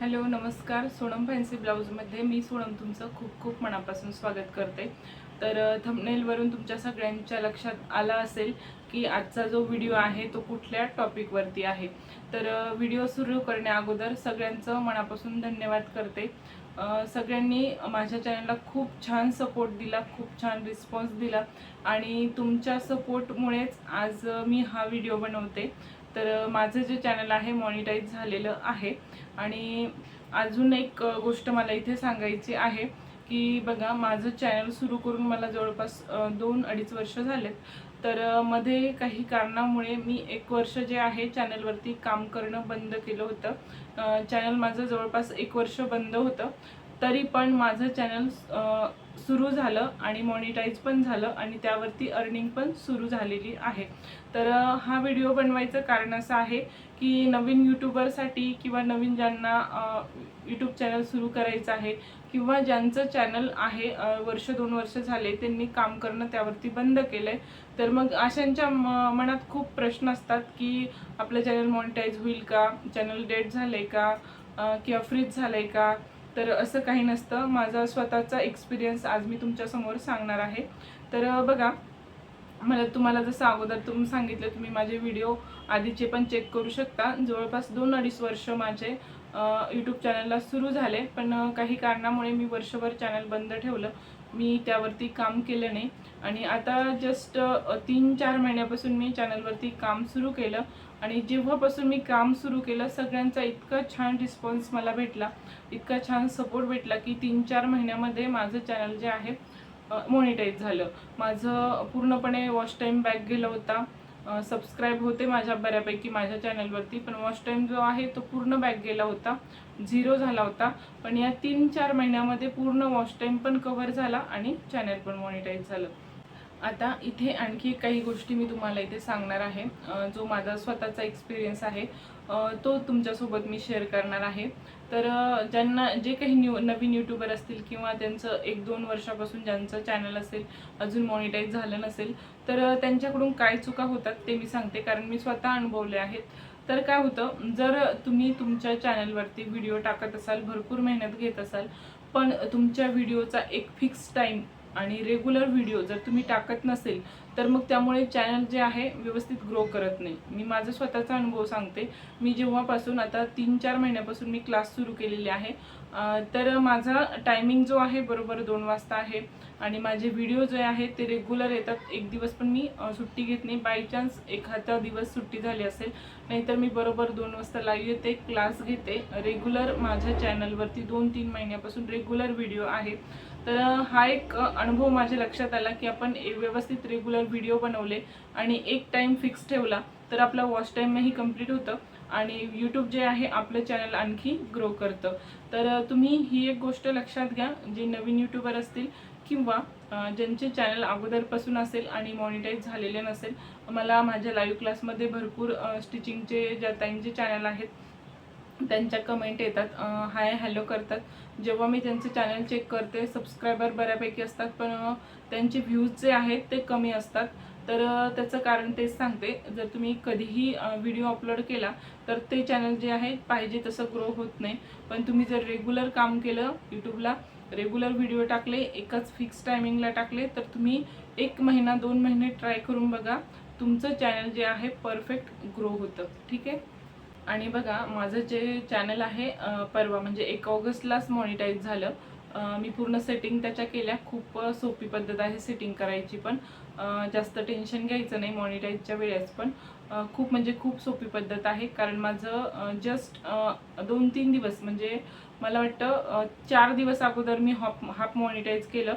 Hello नमस्कार. Sonam fancy ब्लाऊजमध्ये मी सोनम तुमचं खूप खूप मनापासून स्वागत करते. तर थंबनेलवरून तुमच्या सगळ्यांच्या लक्षात आला असेल की आजचा जो व्हिडिओ आहे तो कुठल्या टॉपिकवरती आहे. तर व्हिडिओ सुरू करण्या अगोदर सगळ्यांचं मनापासून धन्यवाद करते. सगळ्यांनी माझ्या चॅनलला खूप छान सपोर्ट दिला खूप छान रिस्पॉन्स दिला आणि तुमच्या सपोर्टमुळेच आज मी हा व्हिडिओ बनवते. तर माझं जे चॅनल आहे मॉनिटाईज झालेलं आहे. आणि अजून एक गोष्ट मला इथे सांगायची आहे की बघा माझं चॅनल सुरू करून मला जवळपास दोन अडीच वर्ष झालेत. तर मध्ये काही कारणामुळे मी एक वर्ष जे आहे चॅनलवरती काम करणं बंद केलं होतं. चॅनल माझं जवळपास एक वर्ष बंद होतं. तरी पण माझं चॅनल सुरू झालं आणि मॉनिटाईज पण झालं आणि त्यावरती अर्निंग पण सुरू झालेली आहे. तर हा व्हिडिओ बनवायचं कारण असं आहे की नवीन यूट्यूबरसाठी किंवा नवीन ज्यांना यूट्यूब चॅनल सुरू करायचं आहे किंवा ज्यांचं चॅनल आहे वर्ष दोन वर्ष झाले त्यांनी काम करणं त्यावरती बंद केलं आहे तर मग अशांच्या म- मनात खूप प्रश्न असतात की आपलं चॅनल मॉनिटाईज होईल का? चॅनल डेट झालं आहे का किंवा फ्रीज झालं आहे का? तर असं काही नसतं. माझा स्वतःचा एक्सपिरियन्स आज मी तुमच्यासमोर सांगणार आहे. तर बघा मला तुम्हाला जसं अगोदर तुम्ही सांगितलं तुम्ही माझे व्हिडिओ आधीचे पण चेक करू शकता. जवळपास दोन अडीच वर्ष माझे यूट्यूब चॅनलला सुरू झाले. पण काही कारणामुळे मी वर्षभर चॅनल बंद ठेवलं. मी त्यावरती काम केलं नाही. आणि आता जस्ट तीन चार महिन्यापासून मी चॅनलवरती काम सुरू केलं. आणि जेव्हापासून मी काम सुरू केलं सगळ्यांचा इतका छान रिस्पॉन्स मला भेटला. इतका छान सपोर्ट भेटला की तीन चार महिन्यामध्ये माझं चॅनल जे आहे मॉनिटाईज झालं. माझं पूर्णपणे वॉच टाईम बॅक गेला होता. सबस्क्राईब होते माझ्या बऱ्यापैकी माझ्या चॅनलवरती पण वॉच टाईम जो आहे तो पूर्ण बॅक गेला होता. झिरो झाला होता. पण या तीन चार महिन्यामध्ये पूर्ण वॉच टाईम पण कव्हर झाला आणि चॅनल पण मॉनिटाईज झालं. आता इथे आणखी काही गोष्टी मी तुम्हाला इथे सांगणार आहे. जो माझा स्वतःचा एक्सपिरियन्स आहे तो तुमच्यासोबत मी शेअर करणार आहे. तर ज्यांना जे काही न्यू नवीन यूट्यूबर असतील किंवा त्यांचं एक दोन वर्षापासून ज्यांचं चॅनल असेल अजून मॉनिटाईज झालं नसेल तर त्यांच्याकडून काय चुका होतात ते मी सांगते. कारण मी स्वतः अनुभवले आहेत. तर काय होतं जर तुम्ही तुमच्या चॅनलवरती व्हिडिओ टाकत असाल भरपूर मेहनत घेत असाल पण तुमच्या व्हिडिओचा एक फिक्स टाईम आणि रेग्युलर व्हिडिओ जर तुम्ही टाकत नसेल तर मग त्यामुळे चॅनल जे आहे व्यवस्थित ग्रो करत नाही. मी माझा स्वतःचा अनुभव सांगते. मी जेव्हापासून आता तीन चार महिन्यापासून मी क्लास सुरू केलेले आहे तर माझा टायमिंग जो आहे बरोबर दोन वाजता आहे. आणि माझे व्हिडिओ जे आहेत ते रेग्युलर येतात. एक दिवस पण मी सुट्टी घेत नाही. बाय चान्स एखादा दिवस सुट्टी झाली असेल नाहीतर मी बरोबर दोन वाजता लाईव्ह येते क्लास घेते. रेग्युलर माझ्या चॅनलवरती दोन तीन महिन्यापासून रेग्युलर व्हिडिओ आहे. तर हा एक अनुभव माझ्या लक्षात आला की आपण ए- व्यवस्थित रेग्युलर व्हिडिओ बनवले आणि एक टाईम फिक्स ठेवला तर आपला वॉच टाईमही कंप्लीट होतं आणि यूट्यूब जे आहे आपलं चॅनल आणखी ग्रो करतं. तर तुम्ही ही एक गोष्ट लक्षात घ्या जे नवीन यूट्यूबर असतील किंवा ज्यांचे चॅनल अगोदरपासून असेल आणि मॉनिटाईज झालेले नसेल मला माझ्या लाईव्ह क्लासमध्ये भरपूर स्टिचिंगचे ज्या ताईंचे चॅनल आहेत त्यांच्या कमेंट येतात हाय हॅलो करतात. जेव्हा मी त्यांचं चॅनल चेक करते सबस्क्रायबर बऱ्यापैकी असतात पण त्यांचे व्ह्यूज जे आहेत ते कमी असतात. तर त्याचं कारण तेच सांगते. जर तुम्ही कधीही व्हिडिओ अपलोड केला तर ते चॅनल जे आहे पाहिजे तसं ग्रो होत नाही. पण तुम्ही जर रेग्युलर काम केलं यूट्यूबला रेग्युलर व्हिडिओ टाकले एकाच फिक्स टायमिंगला टाकले तर तुम्ही एक महिना दोन महिने ट्राय करून बघा. तुमचं चॅनल जे आहे परफेक्ट ग्रो होतं. ठीक आहे? आणि बघा माझं जे चॅनल आहे परवा म्हणजे एक ऑगस्टलाच मॉनिटाईज झालं. मी पूर्ण सेटिंग त्याच्या केल्या. खूप सोपी पद्धत आहे सेटिंग करायची पण. जास्त टेन्शन घ्यायचं नाही मॉनिटाईजच्या वेळेस पण. खूप म्हणजे खूप सोपी पद्धत आहे. कारण माझं जस्ट दोन तीन दिवस म्हणजे मला वाटतं चार दिवस अगोदर मी हॉप हाफ मॉनिटाईज केलं.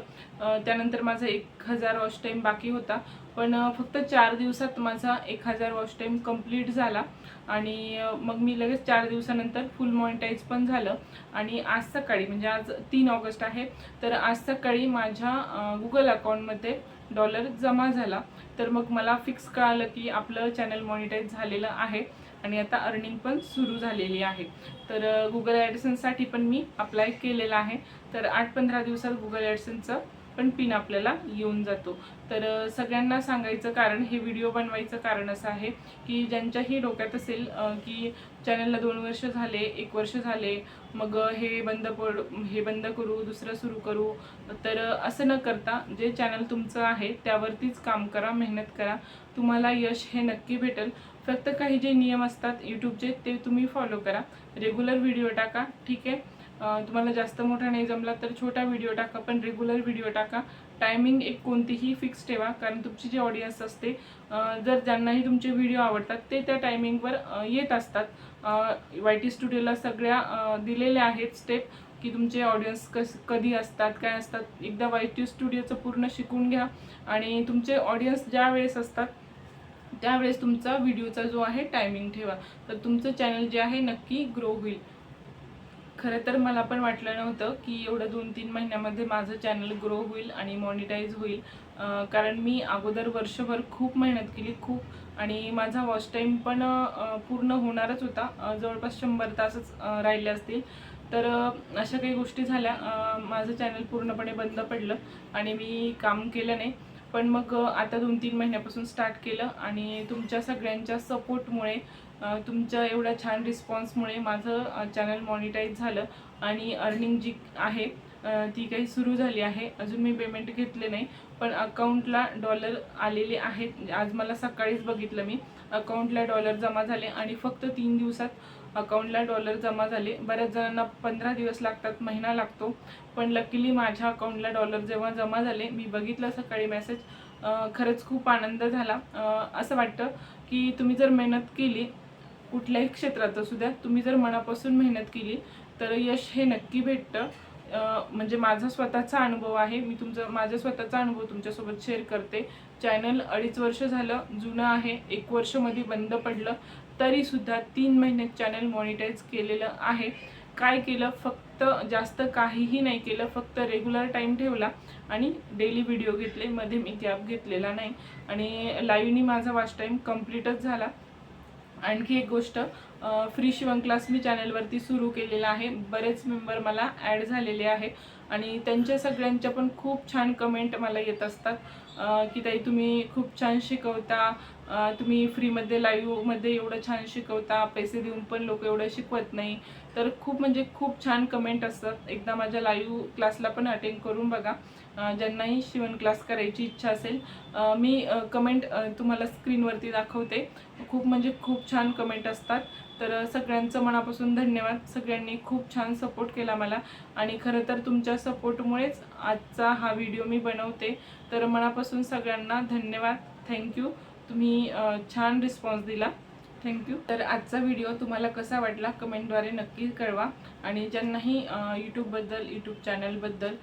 त्यानंतर माझं एक हजार वॉश टाईम बाकी होता. पण फक्त चार दिवसात माझा एक हजार वॉच टाईम कंप्लीट झाला आणि मग मी लगेच चार दिवसानंतर फुल मॉनिटाईज पण झालं. आणि आज सकाळी म्हणजे आज तीन ऑगस्ट आहे तर आज सकाळी माझ्या गुगल अकाउंटमध्ये डॉलर जमा झाला. तर मग मला फिक्स कळालं की आपलं चॅनल मॉनिटाईज झालेलं आहे आणि आता अर्निंग पण सुरू झालेली आहे. तर गुगल ॲडसनसाठी पण मी अप्लाय केलेलं आहे. तर आठ पंधरा दिवसात गुगल ॲडसनचं पण पिन आपल्याला येऊन जातो. तर सगळ्यांना सांगायचं कारण हे व्हिडिओ बनवायचं कारण असं आहे की ज्यांच्याही डोक्यात असेल की चॅनलला दोन वर्ष झाले एक वर्ष झाले मग हे बंद पड हे बंद करू दुसरं सुरू करू तर असं न करता जे चॅनल तुमचं आहे त्यावरतीच काम करा मेहनत करा. तुम्हाला यश हे नक्की भेटेल. फक्त काही जे नियम असतात यूट्यूबचे ते तुम्ही फॉलो करा. रेग्युलर व्हिडिओ टाका ठीक आहे? तुम्हाला जास्त मोठा नाही जमला तर छोटा व्हिडिओ टाका पण रेग्युलर व्हिडिओ टाका. टायमिंग एक कोणतीही फिक्स ठेवा कारण तुमची जी ऑडियन्स असते जर ज्यांनाही तुमचे व्हिडिओ आवडतात ते त्या टायमिंगवर येत असतात. वाय टी स्टुडिओला सगळ्या दिलेल्या आहेत स्टेप की तुमचे ऑडियन्स कस कधी असतात काय असतात. एकदा वाय टी स्टुडिओचं पूर्ण शिकून घ्या आणि तुमचे ऑडियन्स ज्या वेळेस असतात त्यावेळेस तुमचा व्हिडिओचा जो आहे टायमिंग ठेवा. तर तुमचं चॅनल जे आहे नक्की ग्रो होईल. खरं तर मला पण वाटलं नव्हतं की एवढं दोन तीन महिन्यामध्ये माझं चॅनल ग्रो होईल आणि मॉनिटाईज होईल. कारण मी अगोदर वर्षभर खूप मेहनत केली खूप. आणि माझा वॉच टाईम पण पूर्ण होणारच होता. जवळपास शंभर तासच राहिले असतील. तर अशा काही गोष्टी झाल्या. माझं चॅनल पूर्णपणे बंद पडलं आणि मी काम केलं नाही. पण मग आता दोन तीन महिन्यापासून स्टार्ट केलं आणि तुमच्या सगळ्यांच्या सपोर्टमुळे तुमच्या एवढ्या छान रिस्पॉन्समुळे माझं चॅनल मॉनिटाईज झालं आणि अर्निंग जी आहे ती काही सुरू झाली आहे. अजून मी पेमेंट घेतले नाही पण अकाउंटला डॉलर आलेले आहेत. आज मला सकाळीच बघितलं मी. अकाउंटला डॉलर जमा झाले आणि फक्त तीन दिवसात अकाउंटला डॉलर जमा झाले. बऱ्याच जणांना पंधरा दिवस लागतात महिना लागतो. पण लकीली माझ्या अकाउंटला डॉलर जेव्हा जमा झाले मी बघितलं सकाळी मेसेज खरंच खूप आनंद झाला. असं वाटतं की तुम्ही जर मेहनत केली कुठल्याही क्षेत्रात असू द्या तुम्ही जर मनापासून मेहनत केली तर यश हे नक्की भेटतं. म्हणजे माझा स्वतःचा अनुभव आहे. मी तुमचं माझा स्वतःचा अनुभव तुमच्यासोबत शेअर करते. चॅनल अडीच वर्ष झालं जुनं आहे एक वर्षमध्ये बंद पडलं तरीसुद्धा तीन महिन्यात चॅनल मॉनिटाईज केलेलं आहे. काय केलं? फक्त जास्त काहीही नाही केलं फक्त रेग्युलर टाईम ठेवला आणि डेली व्हिडिओ घेतले मध्ये मी गॅप घेतलेला नाही. आणि लाईव्हनी माझा वॉच टाईम कम्प्लीटच झाला. आणखी एक गोष्ट फ्री शिवण क्लास मी चॅनलवरती सुरू केलेला आहे. बरेच मेंबर मला ॲड झालेले आहे. आणि त्यांच्या सगळ्यांच्या पण खूप छान कमेंट मला येत असतात. की ताई तुम्ही खूप छान शिकवता. तुम्ही फ्रीमध्ये लाईव्हमध्ये एवढं छान शिकवता पैसे देऊन पण लोक एवढं शिकवत नाही. तर खूप म्हणजे खूप छान कमेंट असतात. एकदा माझ्या लाईव्ह क्लासला पण अटेंड करून बघा. ज्यांनाही शिवण क्लास करायची इच्छा असेल मी कमेंट तुम्हाला स्क्रीनवरती दाखवते. खूप म्हणजे खूप छान कमेंट असतात. तर सगळ्यांचं मनापासून धन्यवाद. सगळ्यांनी खूप छान सपोर्ट केला मला. आणि खरं तर तुमच्या सपोर्टमुळेच आजचा हा व्हिडिओ मी बनवते. तर मनापासून सगळ्यांना धन्यवाद. थँक्यू तुम्ही छान रिस्पॉन्स दिला. थँक्यू तर आजचा व्हिडिओ तुम्हाला कसा वाटला कमेंटद्वारे नक्की कळवा. आणि ज्यांनाही यूट्यूबबद्दल यूट्यूब चॅनलबद्दल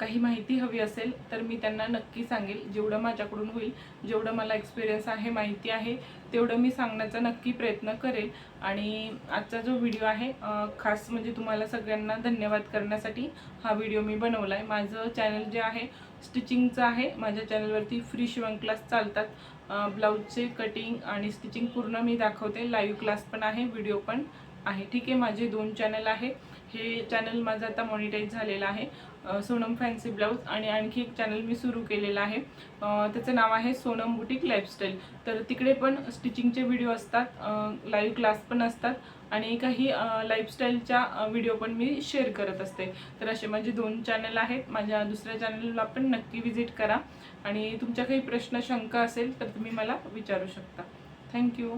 काही माहिती हवी असेल तर मी त्यांना नक्की सांगेल. जेवढं माझ्याकडून होईल जेवढं मला एक्सपिरियन्स आहे माहिती आहे तेवढं मी सांगण्याचा नक्की प्रयत्न करेल. आणि आजचा जो व्हिडिओ आहे खास म्हणजे तुम्हाला सगळ्यांना धन्यवाद करण्यासाठी हा व्हिडिओ मी बनवला आहे माझं चॅनल जे आहे स्टिचिंगचं आहे. माझ्या चॅनलवरती फ्री शिवण क्लास चालतात. ब्लाऊजचे कटिंग आणि स्टिचिंग पूर्ण मी दाखवते. लाईव्ह क्लास पण आहे व्हिडिओ पण आहे. ठीक आहे माझे दोन चॅनल आहे. हे चॅनल माझं आता मॉनिटाईज झालेलं आहे. सोनम फॅन्सी ब्लाऊज आणि आणखी एक चॅनल मी सुरू केलेलं आहे. त्याचं नाव आहे सोनम बुटीक लाईफस्टाईल तर तिकडे पण स्टिचिंगचे व्हिडिओ असतात लाईव्ह क्लास पण असतात आणि काही लाईफस्टाईलच्या व्हिडिओ पण मी शेअर करत असते. तर असे माझे दोन चॅनल आहेत. माझ्या दुसऱ्या चॅनलला पण नक्की विजिट करा. आणि तुमच्या काही प्रश्न शंका असेल तर तुम्ही मला विचारू शकता. थँक्यू